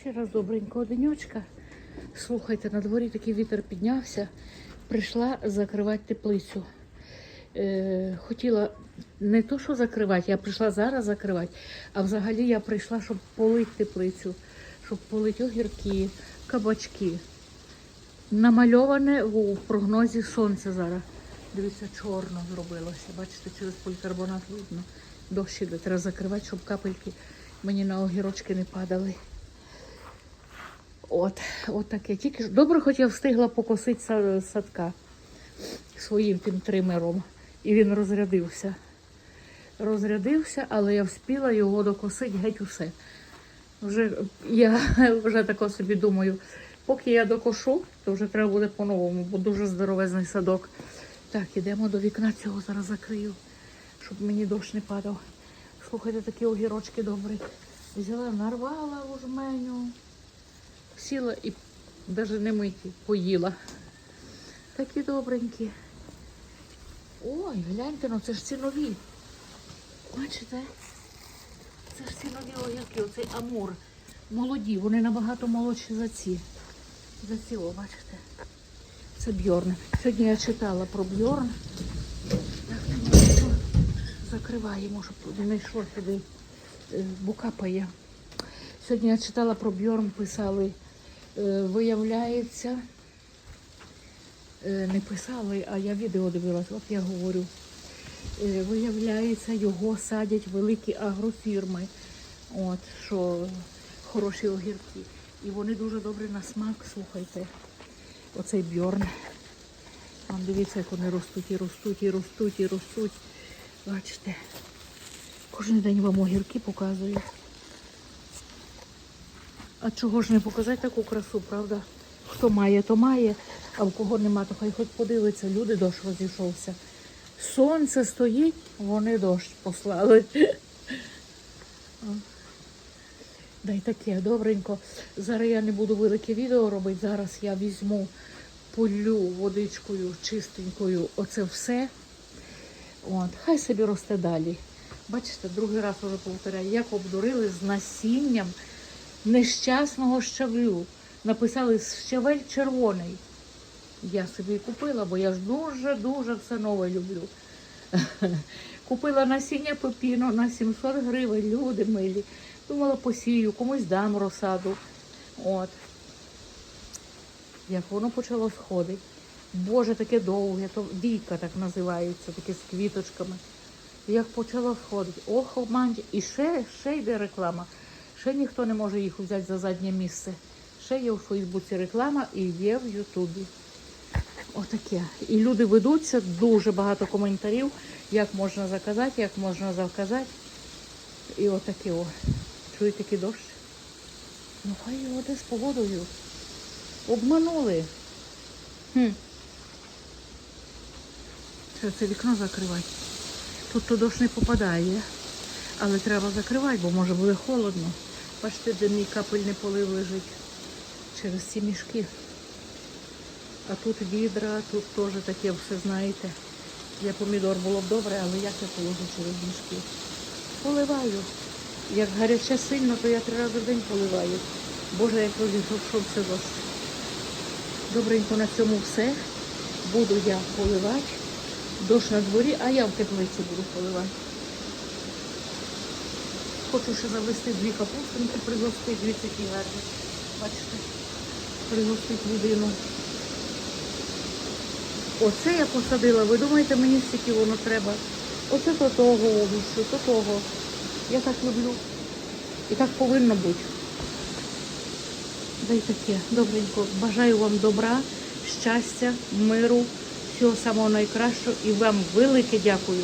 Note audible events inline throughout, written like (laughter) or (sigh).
Ще раз добренького денечка. Слухайте, на дворі такий вітер піднявся. Прийшла закривати теплицю. Е, хотіла не то, що закривати, я прийшла зараз закривати, а взагалі я прийшла, щоб полити теплицю, щоб полити огірки, кабачки. Намальоване у прогнозі сонце зараз. Дивіться, чорно зробилося. Бачите, через полікарбонат видно. Дощ іде, треба закривати, щоб капельки мені на огірочки не падали. От, от таке. Тільки ж добре, хоч я встигла покосити садка своїм тим тримером. І він розрядився. Розрядився, але я вспіла його докосити геть усе. Вже я (laughs) вже тако собі думаю, поки я докошу, то вже треба буде по-новому, бо дуже здоровезний садок. Так, ідемо до вікна цього зараз закрию, щоб мені дощ не падав. Слухайте, такі огірочки добрі. Взяла, нарвала у жменю, сіла і навіть не миті, поїла. Такі добренькі. Ой, гляньте, ну це ж ці нові. Бачите? Це ж ці нові огірки, оцей амур. Молоді, вони набагато молодші за ці. За ці, о, бачите. Це Бьорн. Сьогодні я читала про Бьорн. Ну, закриваємо, щоб не йшло туди, е, бо капає. Сьогодні я читала про Бьорн, писали, виявляється, е, не писали, а я відео дивилась, от я говорю. Е, Виявляється, його садять великі агрофірми, от, що хороші огірки. І вони дуже добрі на смак, слухайте. Оцей бьорн. Вам дивіться, як вони ростуть і ростуть, і ростуть, і ростуть. Бачите. Кожен день вам огірки показую. А чого ж не показати таку красу, правда? Хто має, то має, а в кого нема, то хай хоч подивиться. Люди дощ розійшовся. Сонце стоїть, вони дощ послали. (laughs) Дай таке, добренько. Зараз я не буду велике відео робити. Зараз я візьму, полю водичкою чистенькою оце все. От, хай собі росте далі. Бачите, другий раз вже повторяю, як обдурили з насінням нещасного щавлю. Написали щавель червоний. Я собі купила, бо я ж дуже-дуже все нове люблю. (laughs) Купила насіння пепіно на 700 гривень, люди милі. Думала, посію, комусь дам розсаду. От. Як воно почало сходити. Боже, таке довге, то війка так називається, таке з квіточками. Як почало сходити. Ох, обманьте. І ще, ще йде реклама. Ще ніхто не може їх взяти за заднє місце. Ще є у Фейсбуці реклама і є в Ютубі. Отаке. І люди ведуться, дуже багато коментарів, як можна заказати, як можна заказати. І отаке о. Чуєте такий дощ? Ну хай його де з погодою. Обманули. Хм. Треба це вікно закривати. Тут то дощ не попадає. Але треба закривати, бо може буде холодно. Бачите, де мій капельний полив лежить через ці мішки. А тут відра, тут теж таке все, знаєте. Для помідор було б добре, але як я положу через мішки? Поливаю. Як гаряче сильно, то я три рази в день поливаю. Боже, як розійшов все дощ. Добренько на цьому все. Буду я поливати. Дощ на дворі, а я в теплиці буду поливати. Хочу ще завести дві капустинки, пригостити, дві такі гарні. Бачите, пригостити людину. Оце я посадила. Ви думаєте, мені стільки воно треба? Оце то того овочу, то того. Я так люблю. І так повинно бути. Дай таке, добренько. Бажаю вам добра, щастя, миру, всього самого найкращого. І вам велике дякую.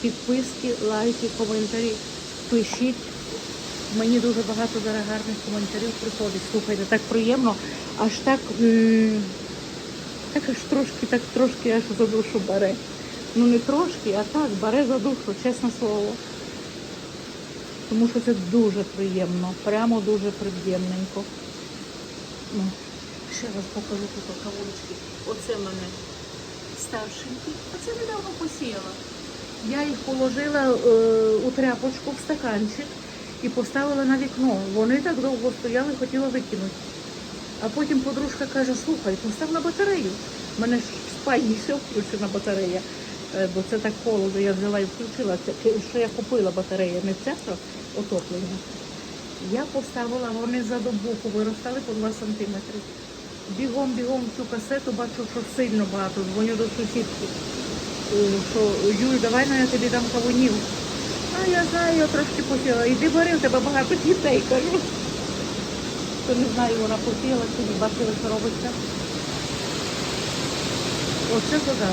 Підписки, лайки, коментарі. Пишіть. Мені дуже багато зараз гарних коментарів приходить. Слухайте, так приємно, аж так. так аж трошки, так трошки аж за душу бере. Ну не трошки, а так, бере за душу, чесне слово. Тому що це дуже приємно, прямо дуже приємненько. Ну, ще раз покажу тут кавунчики. Оце в мене старшенькі. Оце недавно посіяла. Я їх положила е, у тряпочку в стаканчик і поставила на вікно. Вони так довго стояли, хотіла викинути. А потім подружка каже, слухай, постав на батарею. У мене ж в спальні все включена батарея, е, бо це так холодно, я взяла і включила. Це що я купила батарея, не що отоплення. Я поставила, вони за добу виростали по 2 сантиметри. Бігом, бігом цю касету бачу, що сильно багато. Дзвоню до сусідки. Е, Що Юль, давай на я тобі дам кавунів. А я знаю, я трошки посіла. Іди бери, у тебе багато дітей, кажу. То не знаю, вона посіяла чи ні, бачила, що робиться. Оце то да.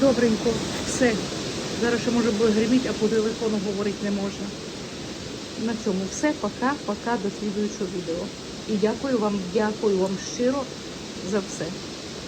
Добренько, все. Зараз ще може буде гриміть, а по телефону говорити не можна. На цьому все. Пока, пока, до слідуючого відео. І дякую вам, дякую вам щиро за все.